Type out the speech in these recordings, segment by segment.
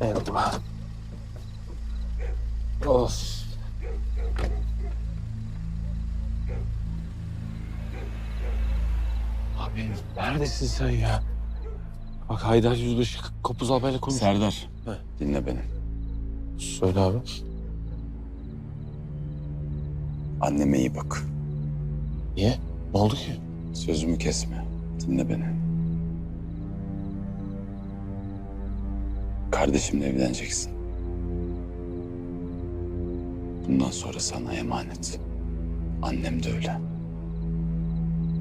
Eyvallah. Of. Abi neredesin sen ya? Bak Haydar Yüzbaşı Kopuz abiyle konuş. Serdar, He. dinle beni. Söyle abi. Anneme iyi bak. Niye? Ne oldu ki? Sözümü kesme. Dinle beni. Kardeşimle evleneceksin. Bundan sonra sana emanet. Annem de öyle.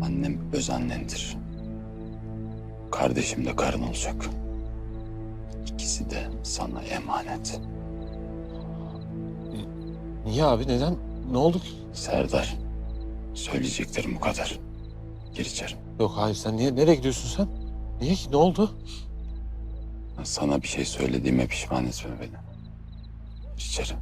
Annem öz annendir. Kardeşim de karın olacak. İkisi de sana emanet. Niye abi? Neden? Ne oldu ki? Serdar, söyleyeceklerim bu kadar. Gir içeri. Yok hayır sen niye? Nereye gidiyorsun sen? Niye ki? Ne oldu? Sana bir şey söylediğime pişman etme beni. Gir içeri.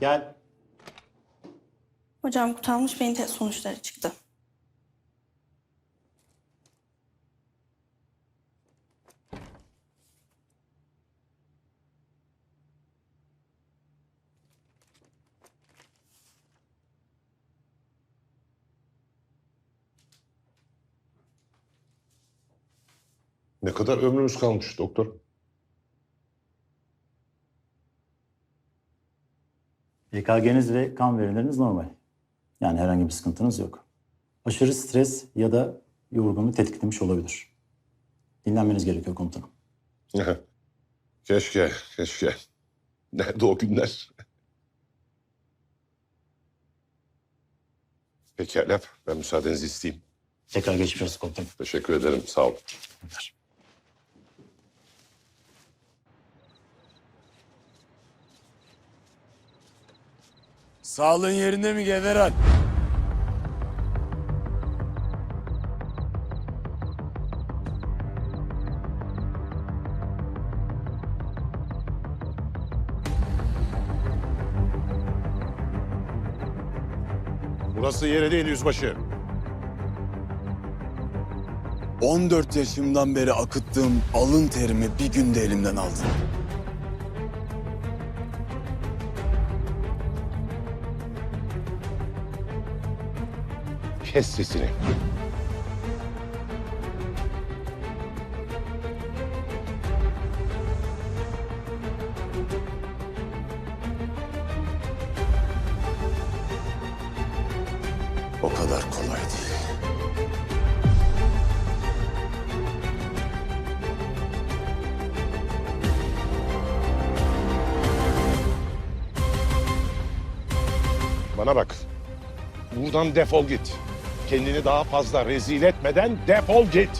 Gel. Hocam kurtarmış beyin test sonuçları çıktı. Ne kadar ömrümüz kalmış doktor? EKG'niz ve kan verileriniz normal. Yani herhangi bir sıkıntınız yok. Aşırı stres ya da yorgunluk tetiklemiş olabilir. Dinlenmeniz gerekiyor komutanım. keşke, keşke. Nerede o günler? Pekala, ben müsaadenizi isteyeyim. Tekrar geçmiş olsun komutanım. Teşekkür ederim, sağ olun. Sağlığın yerinde mi general? Burası yeri değil yüzbaşı. 14 yaşımdan beri akıttığım alın terimi bir günde elimden aldın. Kes sesini. O kadar kolay değil. Bana bak. Buradan defol git. Kendini daha fazla rezil etmeden defol git.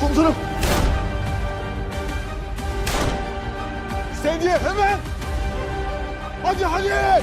Komutanım. Sedye hemen. Hadi hadi.